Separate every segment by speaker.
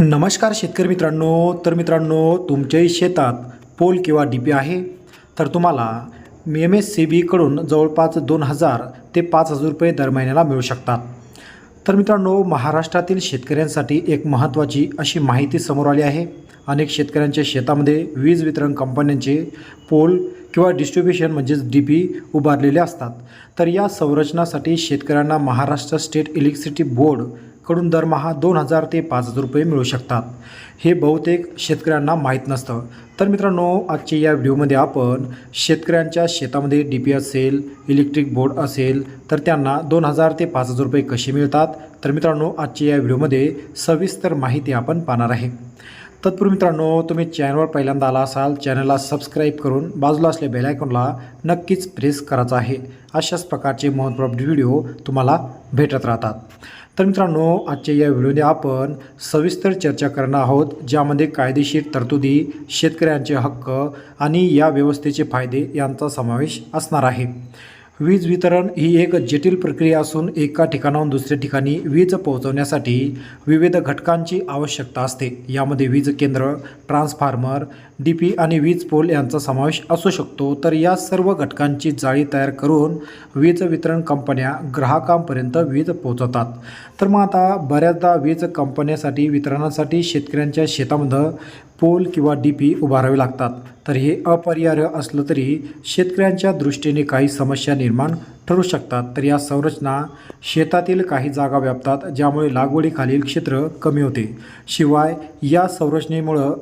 Speaker 1: नमस्कार शेतकरी मित्रांनो. तर मित्रांनो तुमच्याही शेतात पोल किंवा डी पी आहे? तर तुम्हाला एम एस सी बीकडून जवळपास दोन हजार ते पाच हजार रुपये दर महिन्याला मिळू शकतात. तर मित्रांनो महाराष्ट्रातील शेतकऱ्यांसाठी एक महत्त्वाची अशी माहिती समोर आली आहे. अनेक शेतकऱ्यांच्या शेतामध्ये वीज वितरण कंपन्यांचे पोल किंवा डिस्ट्रीब्युशन म्हणजेच डी पी उभारलेले असतात. तर या संरचनासाठी शेतकऱ्यांना महाराष्ट्र स्टेट इलेक्ट्रिसिटी बोर्ड कडून दरमहा दोन हजार ते पाच हजार रुपये मिळू शकतात. हे बहुतेक शेतकऱ्यांना माहीत नसतं. तर मित्रांनो आजच्या या व्हिडिओमध्ये आपण शेतकऱ्यांच्या शेतामध्ये डी पी असेल इलेक्ट्रिक बोर्ड असेल तर त्यांना दोन हजार ते पाच हजार रुपये कसे मिळतात? तर मित्रांनो आजच्या या व्हिडिओमध्ये सविस्तर माहिती आपण पाहणार आहे. तत्पूर्वी मित्रांनो तुम्ही चॅनलवर पहिल्यांदा आला असाल चॅनलला सबस्क्राईब करून बाजूला असलेल्या बेल आयकॉनला नक्कीच प्रेस करायचं आहे. अशाच प्रकारचे महत्त्वपूर्ण व्हिडिओ तुम्हाला भेटत राहतात. तर मित्रांनो आजच्या या व्हिडिओमध्ये आपण सविस्तर चर्चा करणार आहोत ज्यामध्ये कायदेशीर तरतुदी शेतकऱ्यांचे हक्क आणि या व्यवस्थेचे फायदे यांचा समावेश असणार आहे. वीज वितरण ही एक जटिल प्रक्रिया असून एका ठिकाणाहून दुसऱ्या ठिकाणी वीज पोहोचवण्यासाठी विविध घटकांची आवश्यकता असते. यामध्ये वीज केंद्र ट्रान्सफॉर्मर डी पी आणि वीज पोल यांचा समावेश असू शकतो. तर या सर्व घटकांची जाळी तयार करून वीज वितरण कंपन्या ग्राहकांपर्यंत वीज पोहोचवतात. तर मग आता बऱ्याचदा वीज कंपन्यासाठी वितरणासाठी शेतकऱ्यांच्या शेतामध्ये पोल किंवा डी पी उभारावे लागतात. तर हे अपरिहार्य असलं तरी शेतकऱ्यांच्या दृष्टीने काही समस्या निर्माण निर्माण ठरू शकतात. तर या संरचना शेतातील काही जागा व्यापतात ज्यामुळे लागवडीखालील क्षेत्र कमी होते. शिवाय या संरचनेमुळं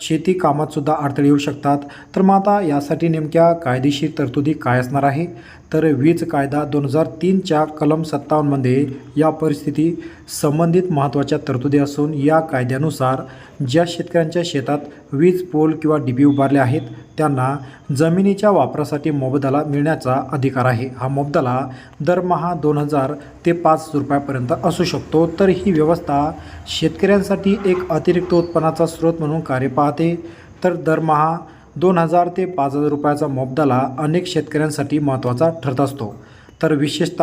Speaker 1: शेती कामातसुद्धा अडथळे येऊ शकतात. तर मग आता यासाठी नेमक्या कायदेशीर तरतुदी काय असणार आहे? तर वीज कायदा दोन हजार तीनच्या कलम सत्तावन्नमध्ये या परिस्थिती संबंधित महत्त्वाच्या तरतुदी असून या कायद्यानुसार ज्या शेतकऱ्यांच्या शेतात वीज पोल किंवा डिबी उभारले आहेत त्यांना जमिनीच्या वापरासाठी मोबदला मिळण्याचा अधिकार आहे. हा मोबदला दरमहा दोन हजार ते पाच रुपयापर्यंत असू शकतो. तर ही व्यवस्था शेतकऱ्यांसाठी एक अतिरिक्त उत्पन्नाचा स्रोत म्हणून कार्य पाहते. तर दरमहा दोन हजार ते पाच हजार रुपयाचा मोबदला अनेक शेतकऱ्यांसाठी महत्त्वाचा ठरत असतो. तर विशेषत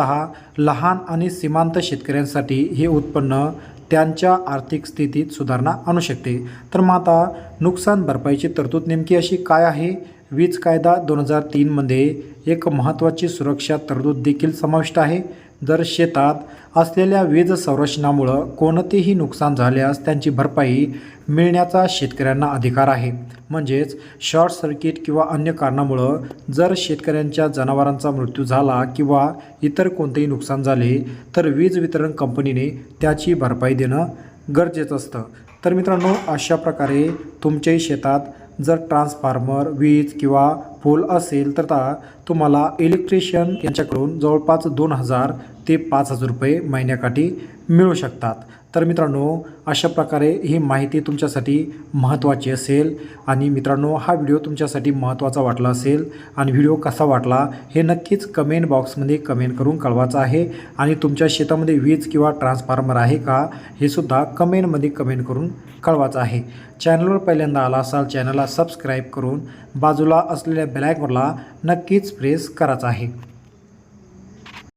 Speaker 1: लहान आणि सीमांत शेतकऱ्यांसाठी हे उत्पन्न त्यांच्या आर्थिक स्थितीत सुधारणा आणू शकते. तर मग आता नुकसान भरपाईची तरतूद नेमकी अशी काय आहे? वीज कायदा दोन हजार तीनमध्ये एक महत्त्वाची सुरक्षा तरतूद देखील समाविष्ट आहे. जर शेतात असलेल्या वीज संरक्षणामुळं कोणतेही नुकसान झाल्यास त्यांची भरपाई मिळण्याचा शेतकऱ्यांना अधिकार आहे. म्हणजेच शॉर्ट सर्किट किंवा अन्य कारणामुळं जर शेतकऱ्यांच्या जनावरांचा मृत्यू झाला किंवा इतर कोणतेही नुकसान झाले तर वीज वितरण कंपनीने त्याची भरपाई देणं गरजेचं असतं. तर मित्रांनो अशा प्रकारे तुमच्याही शेतात जर ट्रान्सफॉर्मर वीज किंवा पोल असेल तर ता तुम्हाला इलेक्ट्रिशियन यांच्याकडून जवळपास दोन हजार ते पाच हजार रुपये महिन्याकाठी मिळू शकतात. तर मित्रांनो अशा प्रकारे ही माहिती तुमच्यासाठी महत्त्वाची असेल आणि मित्रांनो हा व्हिडिओ तुमच्यासाठी महत्त्वाचा वाटला असेल आणि व्हिडिओ कसा वाटला हे नक्कीच कमेंट बॉक्समध्ये कमेंट करून कळवायचं आहे. आणि तुमच्या शेतामध्ये वीज किंवा ट्रान्सफॉर्मर आहे का हे सुद्धा कमेंटमध्ये कमेंट करून कळवायचं आहे. चॅनलवर पहिल्यांदा आला असाल चॅनलला सबस्क्राईब करून बाजूला असलेल्या बेलायकॉनला नक्कीच प्रेस करायचं आहे.